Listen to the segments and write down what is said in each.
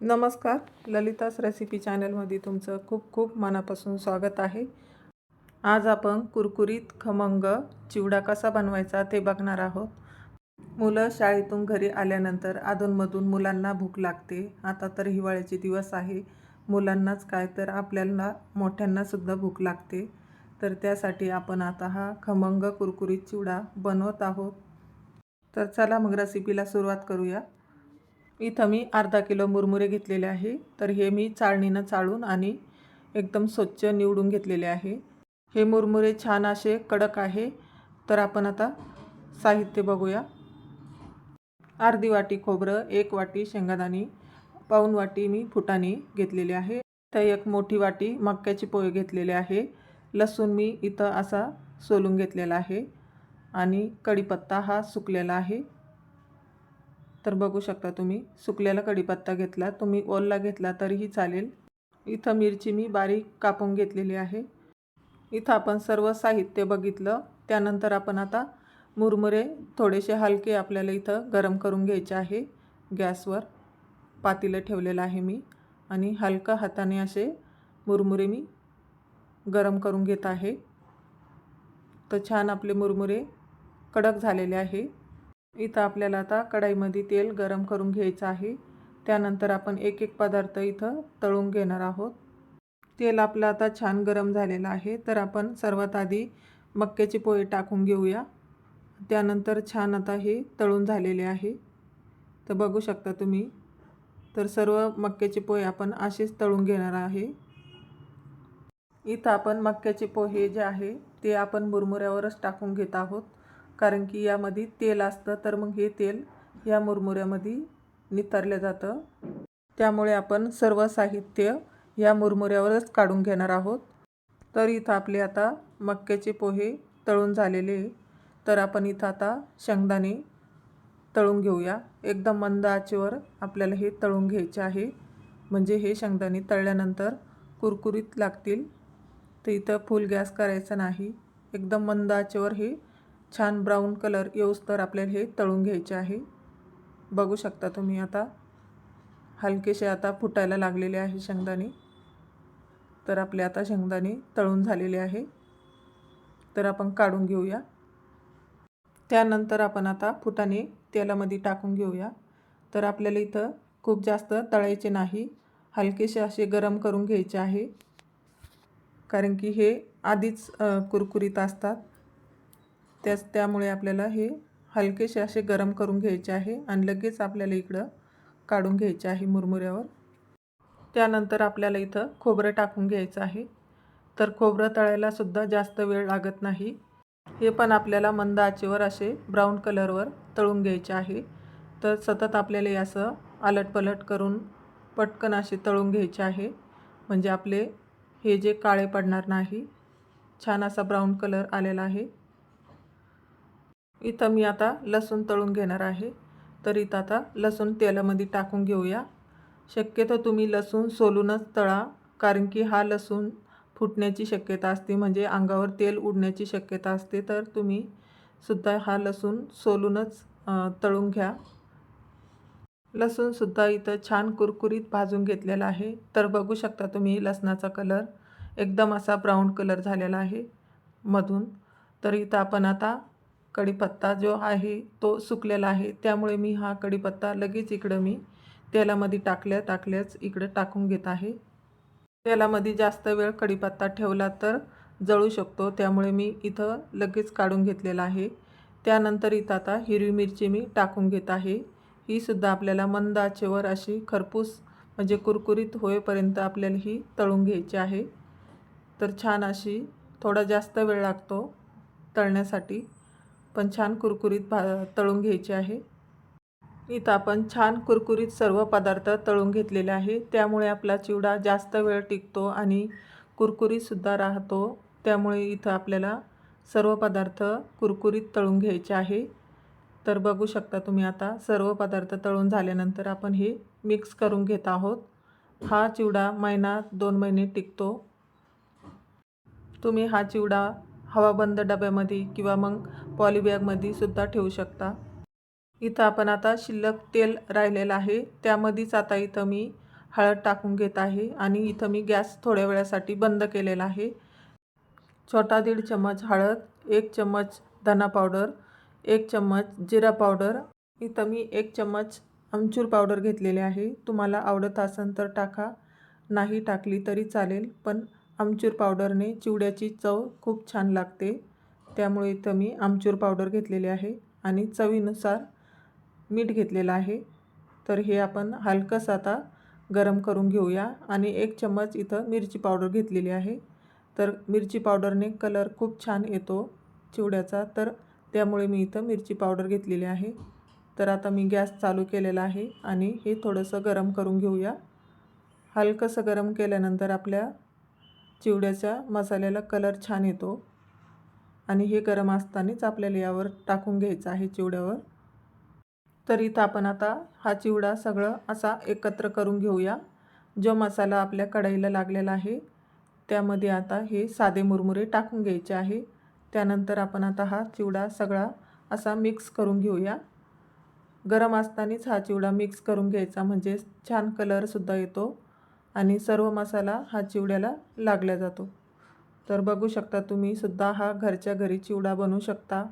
नमस्कार ललितास रेसिपी चॅनलमध्ये तुमचं खूप खूप मनापासून स्वागत आहे. आज आपण कुरकुरीत खमंग चिवडा कसा बनवायचा ते बघणार आहोत. मुलं शाळेतून घरी आल्यानंतर अधूनमधून मुलांना भूक लागते. आता तर हिवाळ्याचे दिवस आहे. मुलांनाच काय तर आपल्याला मोठ्यांनासुद्धा भूक लागते. तर त्यासाठी आपण आता हा खमंग कुरकुरीत चिवडा बनवत आहोत. तर चला मग रेसिपीला सुरुवात करूया. इथं मी अर्धा किलो मुरमुरे घेतलेले आहे. तर हे मी चाळणीनं चाळून आणि एकदम स्वच्छ निवडून घेतलेले आहे. हे मुरमुरे छान असे कडक आहे. तर आपण आता साहित्य बघूया. अर्धी वाटी खोबरं एक वाटी शेंगादाणी पाऊन वाटी मी फुटाणी घेतलेली आहे. तर एक मोठी वाटी मक्याची पोहे घेतलेले आहे. लसूण मी इथं असा सोलून घेतलेला आहे. आणि कढीपत्ता हा सुकलेला आहे. तर बघू शकता तुम्ही. सुकलेला कढीपत्ता घेतला तुम्ही ओलला घेतला तरीही चालेल. इथं मिरची मी बारीक कापून घेतलेली आहे. इथं आपण सर्व साहित्य बघितलं. त्यानंतर आपण आता मुरमुरे थोडेसे हलके आपल्याला इथं गरम करून घ्यायचे आहे. गॅसवर पातीलं ठेवलेलं आहे मी. आणि हलका हाताने असे मुरमुरे मी गरम करून घेत आहे. तर छान आपले मुरमुरे कडक झालेले आहे. इथं आपल्याला आता कढाईमध्ये तेल गरम करून घ्यायचं आहे. त्यानंतर आपण एक एक पदार्थ इथं तळून घेणार आहोत. तेल आपलं आता छान गरम झालेलं आहे. तर आपण सर्वात आधी मक्याचे पोहे टाकून घेऊया. त्यानंतर छान आता हे तळून झालेले आहे. तर बघू शकता तुम्ही. तर सर्व मक्याचे पोहे आपण असेच तळून घेणार आहे. इथं आपण मक्याचे पोहे जे आहे ते आपण मुरमुऱ्यावरच टाकून घेत आहोत. कारण की यामध्ये तेल असतं तर मग हे तेल या मुरमुऱ्यामध्ये नितरलं जातं. त्यामुळे आपण सर्व साहित्य या मुरमुऱ्यावरच काढून घेणार आहोत. तर इथं आपले आता मक्याचे पोहे तळून झालेले तर आपण इथं आता शेंगदाणे तळून घेऊया. एकदम मंद आचेवर आपल्याला हे तळून घ्यायचे आहे. म्हणजे हे शेंगदाणे तळल्यानंतर कुरकुरीत लागतील. तर इथं फुल गॅस करायचा नाही. एकदम मंद आचेवर हे छान ब्राऊन कलर येऊस्तर आपल्याला हे तळून घ्यायचे आहे. बघू शकता तुम्ही आता. हलकेसे आता फुटायला लागलेले आहे शेंगदाणे. तर आपले आता शेंगदाणे तळून झालेले आहे. तर आपण काढून घेऊया. त्यानंतर आपण आता फुटाने तेलामध्ये टाकून घेऊया. तर आपल्याला इथं खूप जास्त तळायचे नाही. हलकेसे असे गरम करून घ्यायचे आहे. कारण की हे आधीच कुरकुरीत असतात. त्याच त्यामुळे आपल्याला हे हलकेसे असे गरम करून घ्यायचे आहे आणि लगेच आपल्याला इकडं काढून घ्यायचे आहे मुरमुऱ्यावर. त्यानंतर आपल्याला इथं खोबरं टाकून घ्यायचं आहे. तर खोबरं तळायलासुद्धा जास्त वेळ लागत नाही. हे पण आपल्याला मंद आचेवर असे ब्राऊन कलरवर तळून घ्यायचे आहे. तर सतत आपल्याला हे असं आलटपलट करून पटकन असे तळून घ्यायचे आहे. म्हणजे आपले हे जे काळे पडणार नाही छान असा ब्राऊन कलर आलेला आहे. इथं मी आता लसूण तळून घेणार आहे. तर इथं आता लसूण तेलामध्ये टाकून घेऊया. शक्यतो तुम्ही लसूण सोलूनच तळा कारण की हा लसूण फुटण्याची शक्यता असते. म्हणजे अंगावर तेल उडण्याची शक्यता असते. तर तुम्ही सुद्धा हा लसूण सोलूनच तळून घ्या. लसूणसुद्धा इथं छान कुरकुरीत भाजून घेतलेला आहे. तर बघू शकता तुम्ही लसणाचा कलर एकदम असा ब्राऊन कलर झालेला आहे मधून. तर इथं आपण आता कढीपत्ता जो आहे तो सुकलेला आहे. त्यामुळे मी हा कढीपत्ता लगेच इकडं मी तेलामध्ये टाकल्या टाकल्याच इकडं टाकून घेत आहे. तेलामध्ये जास्त वेळ कढीपत्ता ठेवला तर जळू शकतो. त्यामुळे मी इथं लगेच काढून घेतलेला आहे. त्यानंतर इथं आता हिरवी मिरची मी टाकून घेत आहे. ही सुद्धा आपल्याला मंद आचेवर अशी खरपूस म्हणजे कुरकुरीत होईपर्यंत आपल्याला ही तळून घ्यायची आहे. तर छान अशी थोडा जास्त वेळ लागतो तळण्यासाठी. पण छान कुरकुरीत भा तळून घ्यायचे आहे. इथं आपण छान कुरकुरीत सर्व पदार्थ तळून घेतलेले आहे. त्यामुळे आपला चिवडा जास्त वेळ टिकतो आणि कुरकुरीतसुद्धा राहतो. त्यामुळे इथं आपल्याला सर्व पदार्थ कुरकुरीत तळून घ्यायचे आहे. तर बघू शकता तुम्ही आता सर्व पदार्थ तळून झाल्यानंतर आपण हे मिक्स करून घेत आहोत. हा चिवडा महिना दोन महिने टिकतो. तुम्ही हा चिवडा हवाबंद डब्यामध्ये किंवा मग पॉलीबॅगमध्ये सुद्धा ठेवू शकता. इथं आपण आता शिल्लक तेल राहिलेलं आहे. त्यामध्येच आता इथं मी हळद टाकून घेत आहे आणि इथं मी गॅस थोड्या वेळासाठी बंद केलेला आहे. छोटा दीड चम्मच हळद एक चम्मच धना पावडर एक चम्मच जिरा पावडर. इथं मी एक चम्मच आमचूर पावडर घेतलेले आहे. तुम्हाला आवडत असेल तर टाका. नाही टाकली तरी चालेल पण आमचूर पावडरने चिवड्याची चव खूप छान लागते. त्यामुळे इथं मी आमचूर पावडर घेतलेली आहे आणि चवीनुसार मीठ घेतलेलं आहे. तर हे आपण हलकंसं आता गरम करून घेऊया आणि एक चम्मच इथं मिरची पावडर घेतलेली आहे. तर मिरची पावडरने कलर खूप छान येतो चिवड्याचा तर त्यामुळे मी इथं मिरची पावडर घेतलेली आहे. तर आता मी गॅस चालू केलेला आहे आणि हे थोडंसं गरम करून घेऊया. हलकंसं गरम केल्यानंतर आपल्या चिवड्याच्या मसाल्याला कलर छान येतो. आणि हे गरम असतानाच आपल्याला यावर टाकून घ्यायचं आहे चिवड्यावर. तर इथं आपण आता हा चिवडा सगळं असा एकत्र करून घेऊया. जो मसाला आपल्या कढईला लागलेला आहे त्यामध्ये आता हे साधे मुरमुरे टाकून घ्यायचे आहे. त्यानंतर आपण आता हा चिवडा सगळा असा मिक्स करून घेऊया. गरम असतानाच हा चिवडा मिक्स करून घ्यायचा म्हणजे छान कलरसुद्धा येतो आणि सर्व मसाला हा चिवड्याला लागला जातो. तर बघू शकता तुम्ही सुद्धा हा घरच्या घरी चिवडा बनवू शकता.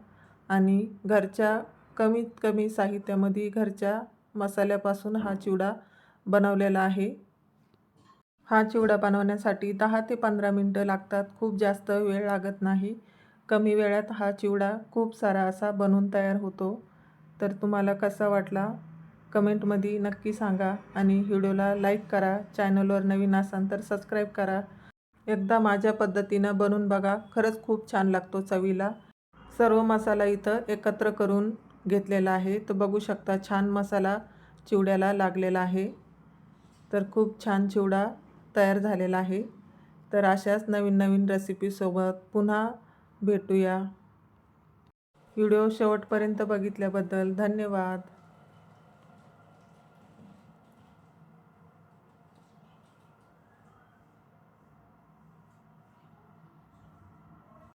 आणि घरच्या कमीत कमी साहित्यामध्ये घरच्या मसाल्यापासून हा चिवडा बनवलेला आहे. हा चिवडा बनवण्यासाठी दहा ते पंधरा मिनटं लागतात. खूप जास्त वेळ लागत नाही. कमी वेळात हा चिवडा खूप सारा असा बनवून तयार होतो. तर तुम्हाला कसा वाटला? कमेंटमध्ये नक्की सांगा आणि व्हिडिओला लाईक करा. चॅनलवर नवीन असाल तर सबस्क्राईब करा. एकदा माझ्या पद्धतीनं बनवून बघा. खरंच खूप छान लागतो चवीला. सर्व मसाला इथं एकत्र करून घेतलेला आहे. तो बघू शकता छान मसाला चिवड्याला लागलेला आहे. तर खूप छान चिवडा तयार झालेला आहे. तर अशाच नवीन नवीन रेसिपीसोबत पुन्हा भेटूया. व्हिडिओ शेवटपर्यंत बघितल्याबद्दल धन्यवाद.